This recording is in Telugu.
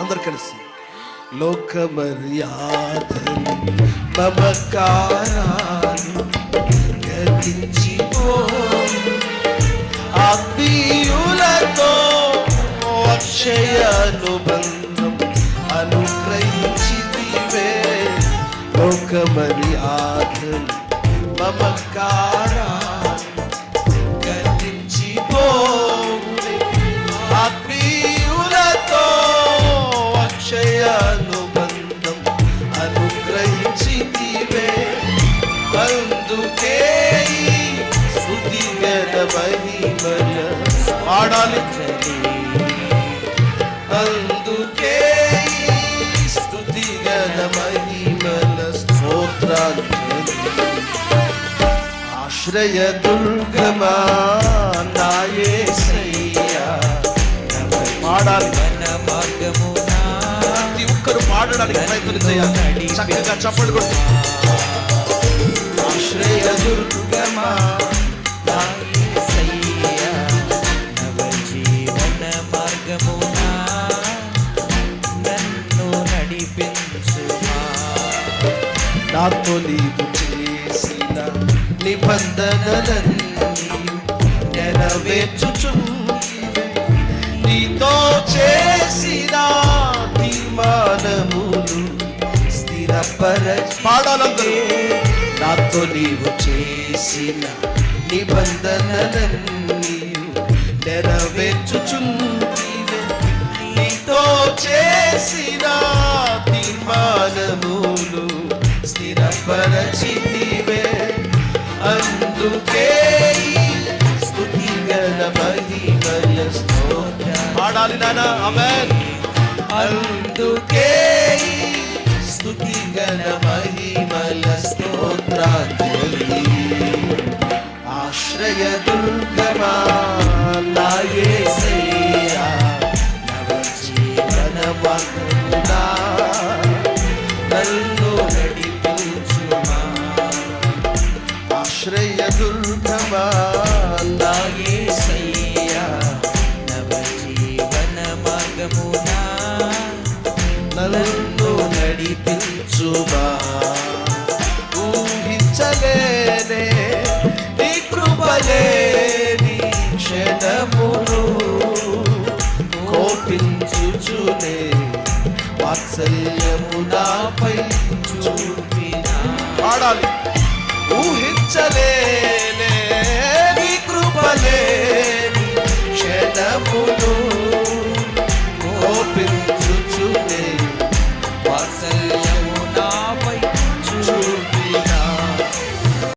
అందరు కలిసి. లోక మర్యాదలు మమకారాలు గతించిపోయి ఆత్మీయులతో అక్షయ అనుబంధం అనుగ్రహించితివే. లోక మర్యాదలు మమకారాలు అనుగ్రహించితివే అందుకే ఈ స్తుతి గణ మహిమల పాడాలి అందుకే ఈ స్తుతి గణ మహిమల స్తోత్రాంజలి ఆశ్రయ దుర్గమా పాడడానికి ప్రయత్నం చేయాలి. చక్కగా చప్పట్లు కొట్టి. ఆశ్రయ దుర్గమా నాతో నీవు చేసిన నిబంధనలన్నీ నెరవేర్చుచుంటివే. పాడాలందరూ. నాతో నీవు చేసిన నిబంధనలన్నీ నెరవేర్చుచుంటివే. నీతో చేసిన తీర్మానములు స్థిరపరచితివే. అందుకే గణ మహిమల స్తోత్ర పాడాలి నానా అందుకే ఈ మహిమల స్తోత్రాంజలి ఆశ్రయ దుర్గమా నాయసయ్యా నవ జీవన వందనా క్షణమును కోపించుచునే వాత్సల్యము నాపై చూపిన. పాడాలి. ఊహించలేనే నీ